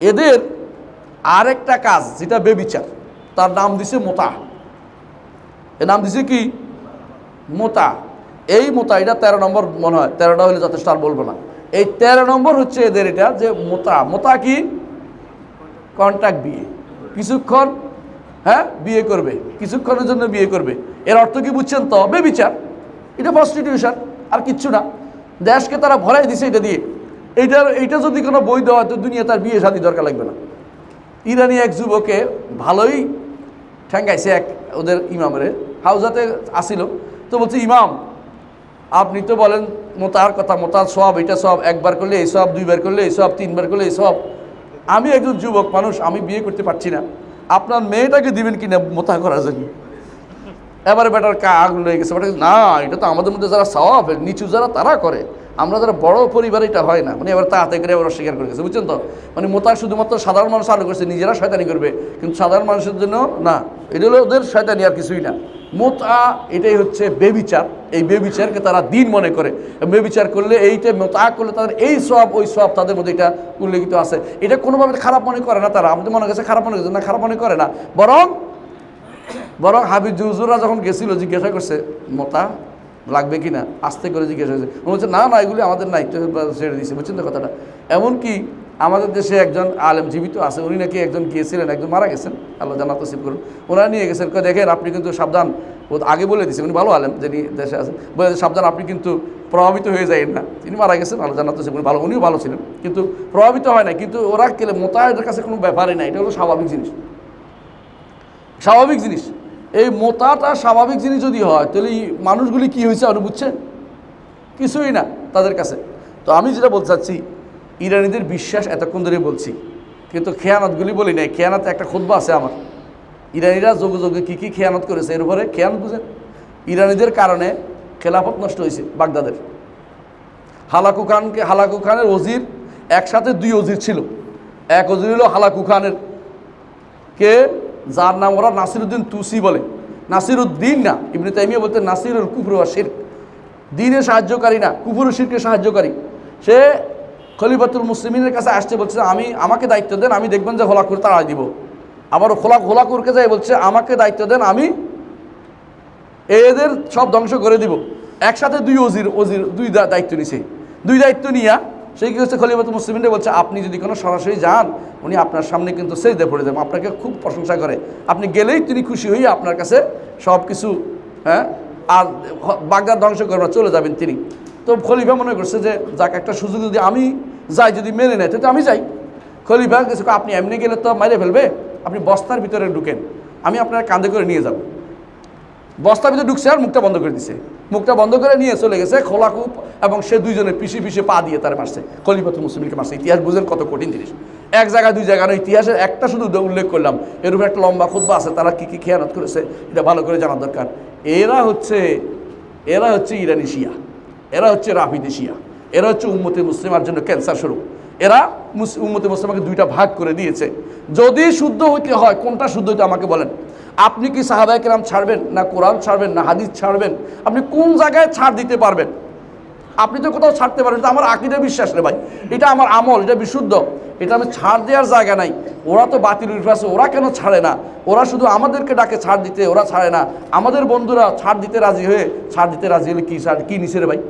এদের আরেকটা কাজ, যেটা বেবিচার, তার নাম দিছে মোতা। এর নাম দিছে কি? মোতা। এই মোতা, এটা তেরো নম্বর মনে হয়, তেরোটা হলে যথেষ্ট, আর বলব না। এই তেরো নম্বর হচ্ছে এদের এটা যে মোতা। মোতা কি? কন্ট্যাক্ট বিয়ে। কিছুক্ষণ হ্যাঁ বিয়ে করবে। কিছুক্ষণের জন্য বিয়ে করবে। এর অর্থ কি বুঝছেন তো? বেবিচার। এটা প্রস্টিটিউশন আর কিচ্ছু না। দেশকে তারা ভরাই দিছে এটা দিয়ে। এইটার, এইটা যদি কোনো বই দেওয়া হয়, তো দুনিয়া তার বিয়ে শাদী দরকার লাগবে না। ইরানি এক যুবকে ভালোই ঠ্যাঙ্গাইছে এক ওদের ইমামের হাউজাতে আসিল। তো বলছে, ইমাম, আপনি তো বলেন মোতার কথা মোতার সব এটা সব একবার করলে এই সব দুইবার করলে এই সব তিনবার করলে এই সব আমি একজন যুবক মানুষ, আমি বিয়ে করতে পারছি না। আপনার মেয়েটাকে দিবেন কিনা মোতা করার জন্য? এবারে বেটার কা আগুন লেগে গেছে। বেটা, না, এটা তো আমাদের মধ্যে যারা সওয়াব নিচু যারা, তারা করে। আমরা যারা বড় পরিবার, এটা হয় না। মানে এবার তাড়াতে করে এবার অস্বীকার করে গেছে, বুঝছেন তো? মানে মোতা শুধুমাত্র সাধারণ মানুষ আলো করছে, নিজেরা শয়তানি করবে। কিন্তু সাধারণ মানুষের জন্য না, এটা হলো ওদের শয়তানি আর কিছুই না। মোতা, এটাই হচ্ছে বেবিচার। এই বেবিচারকে তারা দিন মনে করে। বেবিচার করলে এইটা, মোতা করলে তাদের এই সব, ওই সব তাদের মধ্যে এটা উল্লেখিত আছে। এটা কোনোভাবে খারাপ মনে করে না তারা। আমাদের মনে কাছে খারাপ মনে করছে না, খারাপ মনে করে না। বরং বরং হাবিজ হুজুরা যখন গেছিল, জিজ্ঞাসা করছে মোতা লাগবে কি না? আস্তে করে জিজ্ঞাসা করছে বলছে, না না, এগুলি আমাদের নাই। ছেড়ে দিয়েছে, বুঝছেন তো কথাটা? এমনকি আমাদের দেশে একজন আলেম জীবিত আছে, উনি নাকি একজন গিয়েছিলেন, একজন মারা গেছেন, আল্লাহ জানাত নসিব করুন। ওনারা নিয়ে গেছেন দেখেন, আপনি কিন্তু সাবধান। ও আগে বলে দিয়েছে, উনি ভালো আলেম, যিনি দেশে আছেন। বলে সাবধান, আপনি কিন্তু প্রভাবিত হয়ে যায় না। তিনি মারা গেছেন, আল্লাহ জানাত করুন। ভালো, উনিও ভালো ছিলেন, কিন্তু প্রভাবিত হয় না কিন্তু ওরা কেলে মোতা এদের কাছে কোনো ব্যাপারই না এটা হলো স্বাভাবিক জিনিস। স্বাভাবিক জিনিস। এই মোতাটা স্বাভাবিক জিনিস যদি হয়, তাহলে এই মানুষগুলি কি হয়েছে আপনি কিছুই না তাদের কাছে। তো আমি যেটা বলতে চাচ্ছি, ইরানিদের বিশ্বাস এতক্ষণ ধরে বলছি, কিন্তু খেয়ানতগুলি বলি নাই। খেয়ানত একটা খুদ্া আছে আমার। ইরানিরা যোগে যোগে কী কী খেয়ানত করেছে, এর উপরে খেয়ানত বুঝেন? ইরানিদের কারণে খেলাফত নষ্ট হয়েছে বাগদাদের। হালাকু খানকে, হালাকু খানের ওজির একসাথে দুই ওজির ছিল। এক ওজির হলো হালাকু খানের। কে? যার নাম ওরা নাসিরুদ্দিন তুসি বলে। নাসিরুদ্দিন না, ইবনে তাইমিয়া বলতে নাসিরুল কুফর ওয়া শিরক। দিনে সাহায্যকারী না কুফর শিরকে সাহায্যকারী। সে খলিফাতুল মুসলিমিনের কাছে আসছে, বলছে, আমি, আমাকে দায়িত্ব দেন, আমি দেখবেন যে হোলাকুর তাড়াই দিব। আবার খোলা হোলাকুরকে যাই বলছে, আমাকে দায়িত্ব দেন, আমি এদের সব ধ্বংস করে দিব। একসাথে দুই ওজির ওজির দুই দায়িত্ব নিছে। দুই দায়িত্ব নিয়া সেই কি হচ্ছে খলিফাতুল মুসলিমিনরা বলছে আপনি যদি কোনো সরাসরি যান উনি আপনার সামনে কিন্তু সেজদে পড়ে যাবেন আপনাকে খুব প্রশংসা করে। আপনি গেলেই তিনি খুশি হয়ে আপনার কাছে সব কিছু হ্যাঁ আর বাগদাদ ধ্বংস করবে না, চলে যাবেন তিনি। তো খলিফা মনে করছে যে যাক একটা সুযোগ যদি আমি যাই যদি মেনে নেয় তো আমি যাই। খলিফা কিছু আপনি এমনি গেলে তো মাইরে ফেলবে। আপনি বস্তার ভিতরে ঢুকেন। আমি আপনার কাঁধে করে নিয়ে যাব। বস্তার ভিতরে ঢুকছে আর মুখটা বন্ধ করে দিছে। মুখটা বন্ধ করে নিয়ে চলে গেছে খোলাকুপ এবং সে দুইজনে পিছিয়ে পিছিয়ে পা দিয়ে তার মারছে, খলিফাতুল মুসলিমকে মারছে। ইতিহাস বুঝেন কত কঠিন জিনিস। এক জায়গায়, দুই জায়গায় ইতিহাসের একটা শুধু উল্লেখ করলাম এরকম একটা লম্বা খুদ্া আছে, তারা কী কী খেয়ানত করেছে, এটা ভালো করে জানা দরকার। এরা হচ্ছে এরা হচ্ছে ইরানি শিয়া, এরা হচ্ছে রাফিদি শিয়া, এরা হচ্ছে উম্মতে মুসলিমার জন্য ক্যান্সার স্বরূপ। এরা উম্মতে মুসলিমাকে দুইটা ভাগ করে দিয়েছে। যদি শুদ্ধ হইতে হয়, কোনটা শুদ্ধ হইতে আমাকে বলেন। আপনি কি সাহাবায় কেরাম ছাড়বেন, না কোরআন ছাড়বেন, না হাদিস ছাড়বেন? আপনি কোন জায়গায় ছাড় দিতে পারবেন? আপনি তো কোথাও ছাড়তে পারেন, এটা আমার আকিদে বিশ্বাস রে ভাই। এটা আমার আমল, এটা বিশুদ্ধ। এটা আমি ছাড় দেওয়ার জায়গা নাই। ওরা তো বাতিল উঠে আছে ওরা কেন ছাড়ে না? ওরা শুধু আমাদেরকে ডাকে ছাড় দিতে, ওরা ছাড়ে না। আমাদের বন্ধুরা ছাড় দিতে রাজি হয়ে, ছাড় দিতে রাজি হলে কী ছাড়, কী নিচ্ছে রে ভাই?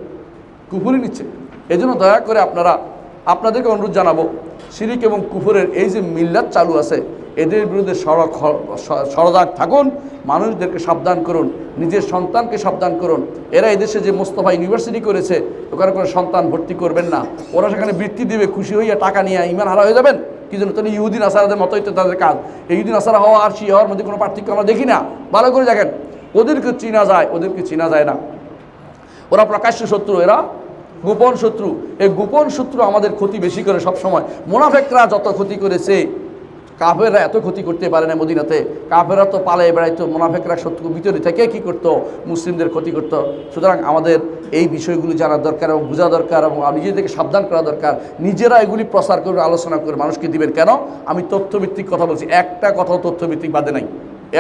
কুফুরি নিচ্ছে। এই জন্য দয়া করে আপনারা, আপনাদেরকে অনুরোধ জানাব, শিরিক এবং কুফুরের এই যে মিল্লাত চালু আছে এদের বিরুদ্ধে সড়ক সরদার থাকুন, মানুষদেরকে সাবধান করুন, নিজের সন্তানকে সাবধান করুন। এরা এদেশে যে মোস্তফা ইউনিভার্সিটি করেছে, ওখানে কোনো সন্তান ভর্তি করবেন না। ওরা সেখানে বৃত্তি দেবে, খুশি হইয়া টাকা নিয়ে ইমান হারা হয়ে যাবেন? কি জন্য তাহলে ইহুদিন, আসারাদের মতোই তো তাদের কাজ। এই ইহুদিন, আসারা হওয়া আর শিয়া হওয়ার মধ্যে কোনো পার্থক্য আমরা দেখি না। ভালো করে দেখেন ওদেরকে চিনা যায় ওদেরকে চিনা যায় না। ওরা প্রকাশ্য শত্রু, এরা গোপন শত্রু। এই গোপন শত্রু আমাদের ক্ষতি বেশি করে সব সময় মোনাফেকরা যত ক্ষতি করেছে কাফেররা এত ক্ষতি করতে পারে না মদিনাতে। কাফেররা তো পালায় বেড়াইতো, মোনাফেকরা শত্রু ভিতরে থেকে কি করতো? মুসলিমদের ক্ষতি করত। সুতরাং আমাদের এই বিষয়গুলি জানার দরকার এবং বোঝা দরকার এবং নিজেদেরকে সাবধান করা দরকার। নিজেরা এগুলি প্রচার করে আলোচনা করে মানুষকে দিবেন কেন? আমি তথ্যভিত্তিক কথা বলছি। একটা কথাও তথ্যভিত্তিক বাদে নাই।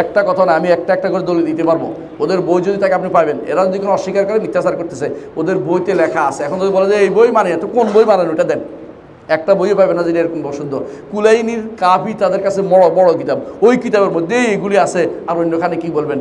একটা কথা না, আমি একটা একটা করে দলিল দিতে পারব। ওদের বই যদি থাকে আপনি পাবেন এরা যদি কোনো অস্বীকার করে মিথ্যাচার করতেছে, ওদের বইতে লেখা আছে। এখন যদি বলে যে এই বই মানে তো কোন বই মানেন ওটা দেন। একটা বইও পাবে না যেটা এরকম অশুদ্ধ কুলাইনির কাফি তাদের কাছে বড় বড় কিতাব। ওই কিতাবের মধ্যেই এগুলি আছে। আর অন্যখানে কি বলবেন?